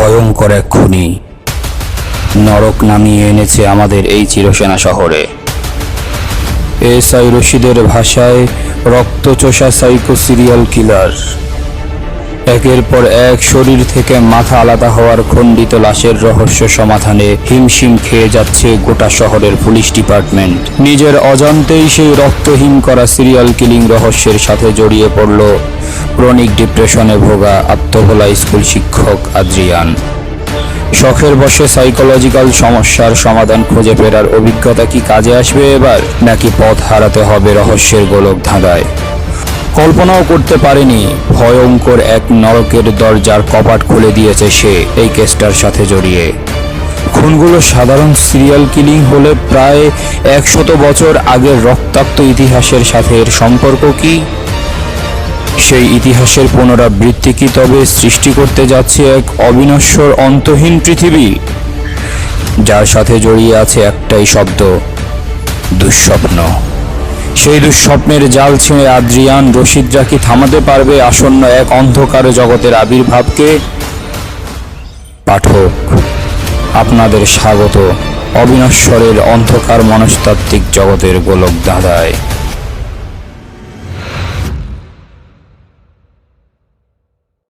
ভয়ঙ্কর এক খুনি। নরক নামিয়ে এনেছে আমাদের এই চিরসেনা শহরে। এস আই রশিদের ভাষায় রক্তচোষা সাইকো সিরিয়াল কিলার। একের পর এক শরীর থেকে মাথা আলাদা হওয়ার খণ্ডিত লাশের রহস্য সমাধানে হিমশিম খেয়ে যাচ্ছে গোটা শহরের পুলিশ ডিপার্টমেন্ট। নিজের অজান্তেই সেই রক্তহীন করা সিরিয়াল কিলিং রহস্যের সাথে জড়িয়ে পড়ল ক্রনিক ডিপ্রেশনে ভোগা আত্মভোলা স্কুল শিক্ষক আদ্রিয়ান। শখের বসে সাইকোলজিক্যাল সমস্যার সমাধান খুঁজে ফেরার অভিজ্ঞতা কি কাজে আসবে এবার, নাকি পথ হারাতে হবে রহস্যের গোলক ধাঁধায়? কল্পনাও করতে পারেনি, ভয়ঙ্কর এক নরকের দরজার কপাট খুলে দিয়েছে সে এই কেসটার সাথে জড়িয়ে। খুনগুলো সাধারণ সিরিয়াল কিলিং হলে প্রায় একশত বছর আগের রক্তাক্ত ইতিহাসের সাথে এর সম্পর্ক কি? সেই ইতিহাসের পুনরাবৃত্তি কি তবে সৃষ্টি করতে যাচ্ছে এক অবিনশ্বর অন্তহীন পৃথিবী? যার সাথে জড়িয়ে আছে একটাই শব্দ, দুঃস্বপ্ন। সেই দুঃস্বপ্নের জাল ছিঁড়ে আদ্রিয়ান রশিদরা কি থামাতে পারবে আসন্ন এক অন্ধকার জগতের আবির্ভাবকে? পাঠক, আপনাদের স্বাগত অবিনশ্বরের অন্ধকার মনস্তাত্ত্বিক জগতের গোলক দাঁধায়